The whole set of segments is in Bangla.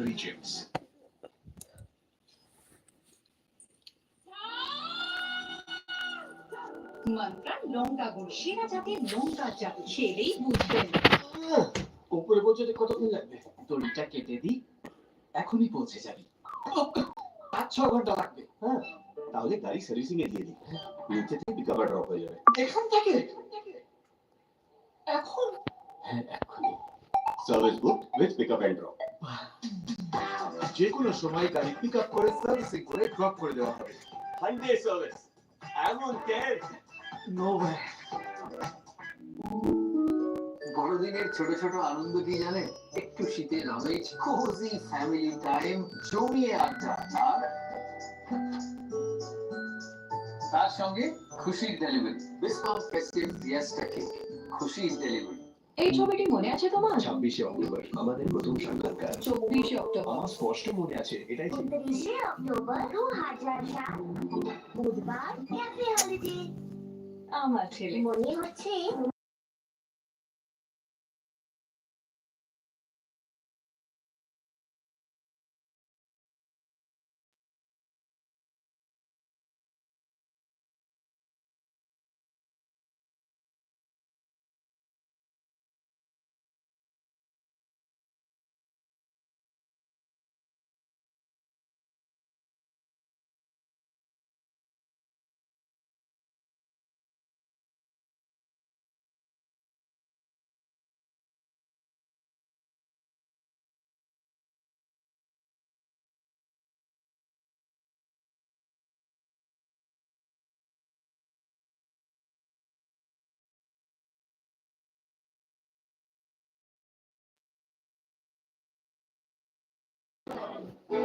Cadbury chips. মান্ত্রা লঙ্কা গুড় সেরা জাতের লঙ্কা চা খেলেই বুঝবেন। উপরে পৌঁছতে কতক্ষণ লাগবে? দড়িটা কেটে দিই এখনই পৌঁছে যাবি। পাঁচ ছ ঘণ্টা লাগবে। হ্যাঁ তাহলে গাড়ি সার্ভিসিং এ দিয়ে দিই। নিচে থেকে পিক ড্রপ হয়ে যাবে। এখান থেকে? এখন? হ্যাঁ এখনই। Service book with pick up and drop যে কোনো সময় গাড়ি পিক আপ করে সার্ভিসিং করে ড্রপ করে দেওয়া হবে। বড়দিনের ছোট ছোট আনন্দ কি জানেন? একটু শীতের আমেজ কোজি ফ্যামিলি টাইম জমিয়ে আড্ডা আর তার সঙ্গে খুশির ডেলিভারি বিসপাম ফেস্টিভ কেক খুশির ডেলিভারি এই ছবিটি মনে আছে তোমার? ছাব্বিশে অক্টোবর আমাদের প্রথম সাক্ষাৎকার। চব্বিশে অক্টোবর। আমার স্পষ্ট মনে আছে এটাই ঠিক উনত্রিশে অক্টোবর দু হাজার সাত বুধবার হলিডে আমার ছেলে। মনে হচ্ছে কারা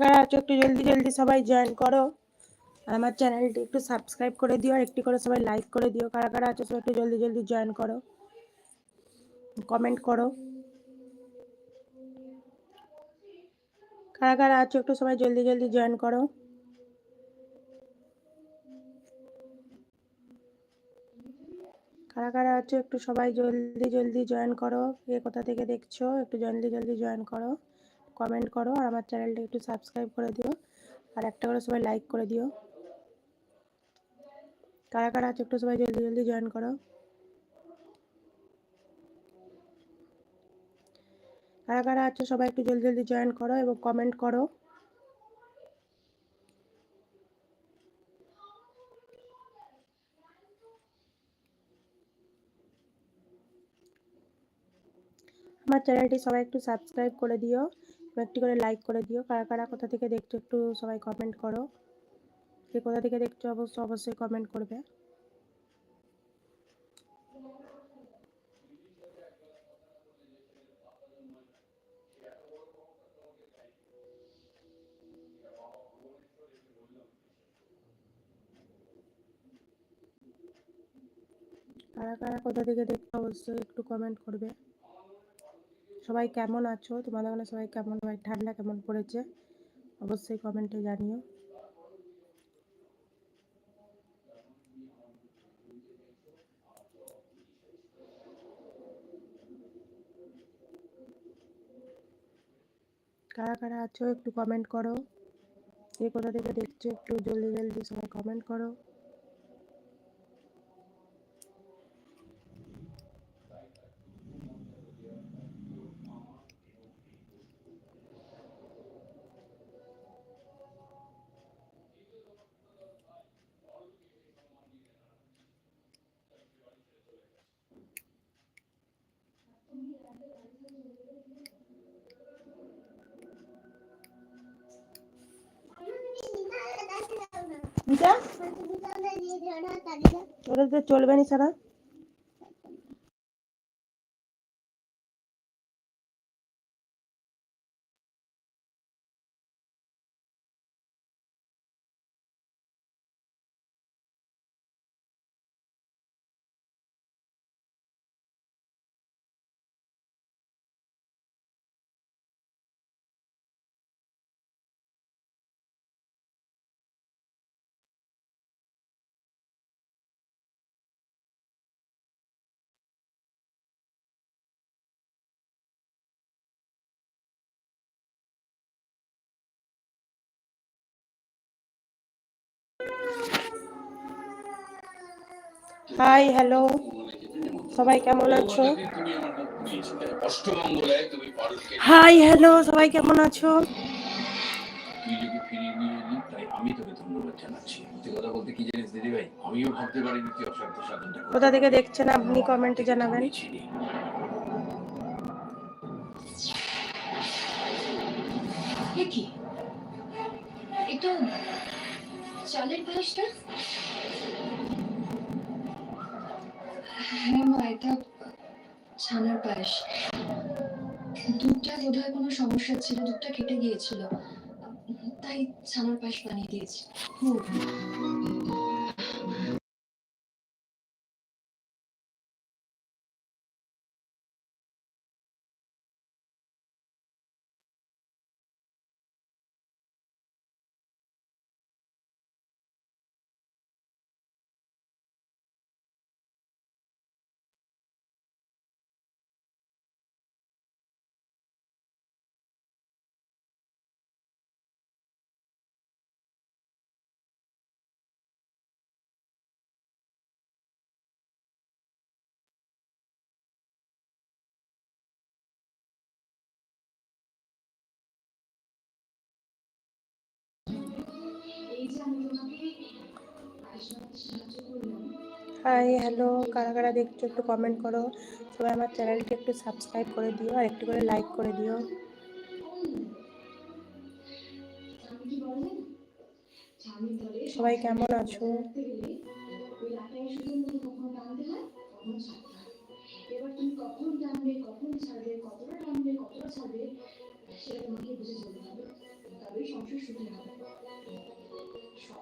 কারা আছো একটু জলদি জলদি সবাই জয়েন করো। আর আমার চ্যানেলটি একটু সাবস্ক্রাইব করে দিও, আর একটি করে সবাই লাইক করে দিও। কারা কারা আছো সবাই একটু জলদি জলদি জয়েন করো। কমেন্ট করো। কারা কারা আছো একটু সবাই জলদি জলদি জয়েন করো। কারা কারা আছো একটু সবাই জলদি জলদি জয়েন করো। কে কোথা থেকে দেখছ একটু জলদি জলদি জয়েন করো। কমেন্ট করো আর আমার চ্যানেলটা একটু সাবস্ক্রাইব করে দিও। আর একটা করে সবাই লাইক করে দিও। কারা কারা আছো একটু সবাই জলদি জলদি জয়েন করো। কারা কারা আছে সবাই একটু জলদি জলদি জয়েন করো এবং কমেন্ট করো। আমার চ্যানেলটি সবাই একটু সাবস্ক্রাইব করে দিও একটি করে লাইক করে দিও। কারা কারা কোথা থেকে দেখছ একটু সবাই কমেন্ট করো। কে কোথা থেকে দেখছ অবশ্য অবশ্যই কমেন্ট করবে। কারা কারা কোথা থেকে দেখছ, অবশ্যই একটু কমেন্ট করবে। সবাই কেমন আছো? তোমাদের ওখানে সবাই কেমন? ভাই, ঠান্ডা কেমন পড়েছে? অবশ্যই কমেন্টে জানিও। কারা কারা আছো, একটু কমেন্ট করো। কে কোথা থেকে দেখছ, একটু জলদি জলদি সবাই কমেন্ট করো। ওটা তো চলবে না সারা হাই হ্যালো সবাই কেমন আছো? হাই হ্যালো সবাই কেমন আছো? কথা থেকে দেখছেন আপনি? কমেন্টে জানাবেন। চালের পায়েসটা? হ্যাঁ মা এটা ছানার পায়েস। দুধটা বোধহয় কোনো সমস্যা ছিল, দুধটা কেটে গিয়েছিল। তাই ছানার পায়েস বানিয়ে দিয়েছি। হাই হ্যালো কারা কারা দেখছ একটু কমেন্ট করো। সবাই আমার চ্যানেলটি একটু সাবস্ক্রাইব করে দিও আর একটু করে লাইক করে দিও। সবাই কেমন আছো? সংসার সুখী হবে।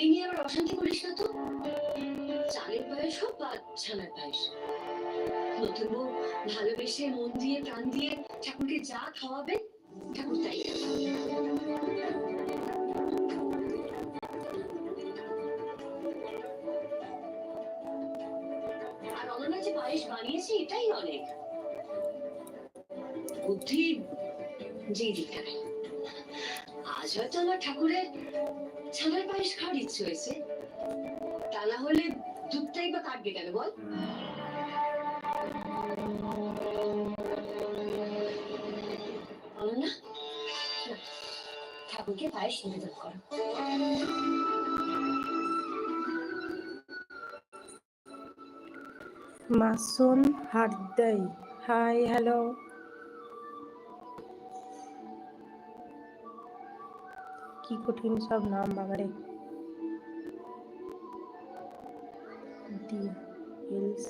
এই নিয়ে আবার অশান্তি করিস না তো। চালের পায়েস হোক বা ছানার পায়েস। নতুন বউ ভালোবেসে মন দিয়ে, প্রাণ দিয়ে ঠাকুরকে যা খাওয়াবে, ঠাকুর তাই আর অনন্যা যে পায়েস বানিয়েছে, এটাই অনেক। বুদ্ধি যেই দিকটা আজ হয়তো আমার ঠাকুরের ছানার পায়েস খাওয়ার ইচ্ছে হয়েছে। তা না হলে দুধটাই বা কাটবে কেন বল? না, ঠাকুরকে পায়েস নিবেদন করো। মাসুন হারদাই হাই হ্যালো। কি কঠিন সব নাম বাবারে। দি হিলস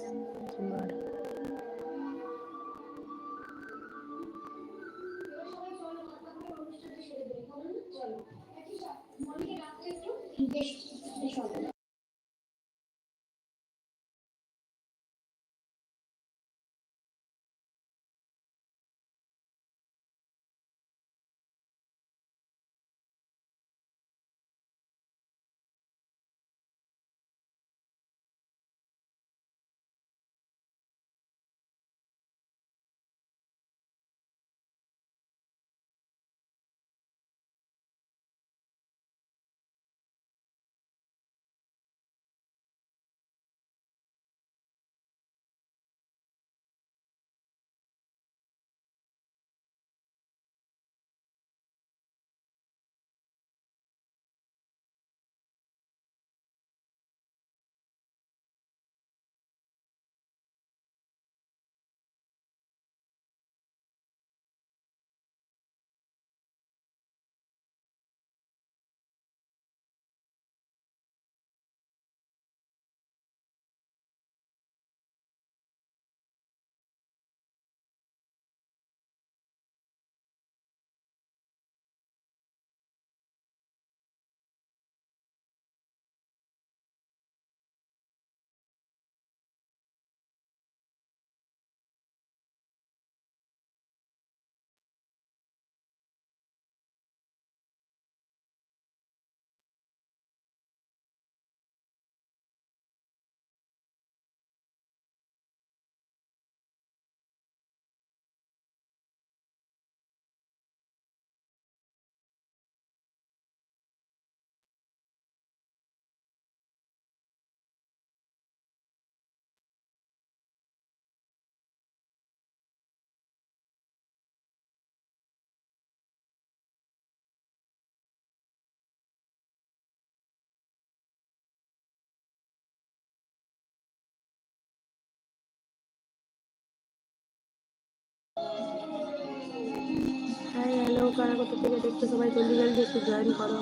কারা কোথা থেকে দেখছ? সবাই জলদি জলদি একটু জয়েন করো।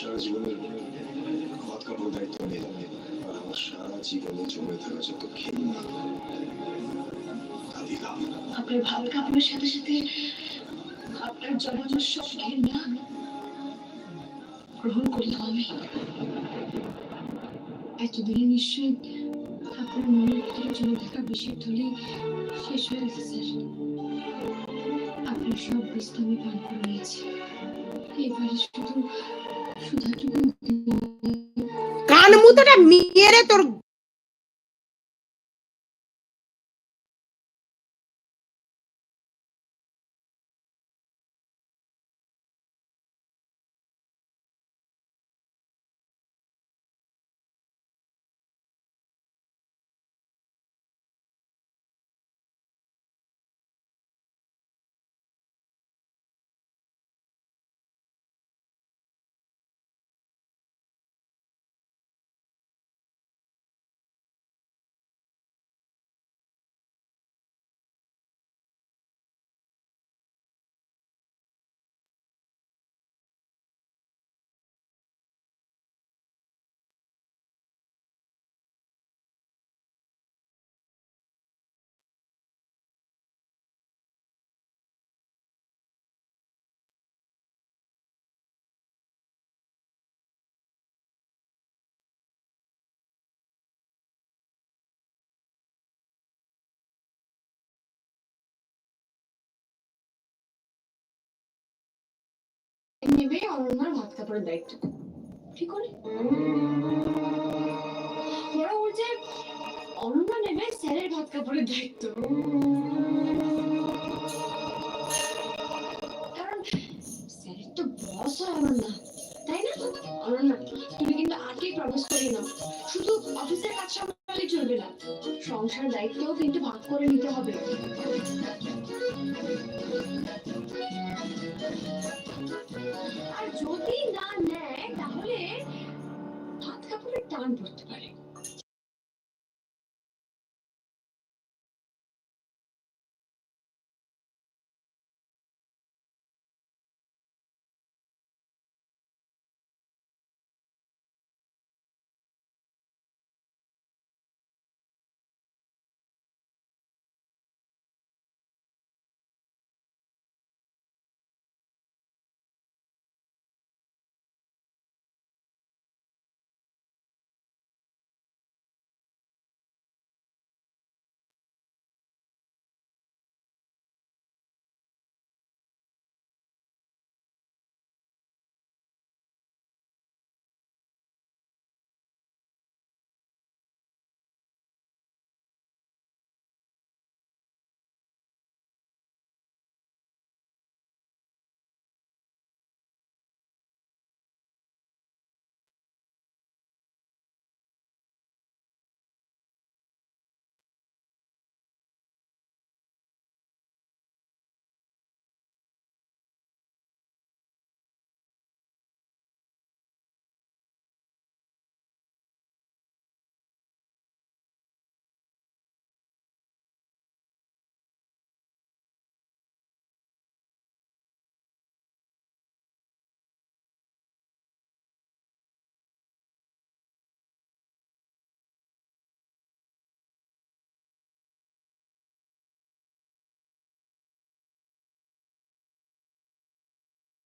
সারা জীবনের ভাত কাপড় দায়িত্ব নিলাম আর আমার সারা জীবনে জমে থাকা যত ঘেন্না তা দিলাম আপনার ভালো কাপড়ের সাথে সাথে আপনার জনজস্ব ঘেন্না গ্রহণ করলাম আমি। এতদিনে নিশ্চয়ই আপনার মনের ভিতরে জমে থাকা বিষের থলি শেষ হয়ে গেছে, স্যার। আপনার সব বস্তু আমি পান করে নিয়েছি। এবারে শুধু শুধু কান মুতোটা মেরে তোর নেবে অনন্যার ভাত কাপড়ের দায়িত্ব। ঠিক করে? নেবে, স্যারের ভাত দায়িত্ব। কারণ স্যারের তো বস হয় তাই না? অনন্যা তুমি কিন্তু আজকেই প্রমিস করি না শুধু অফিসের কাজ সামলালে চলবে না। সংসার দায়িত্বও কিন্তু ভাগ করে নিতে হবে। আর যদি না নেয়, তাহলে হাত কাপড়ের টান পড়তে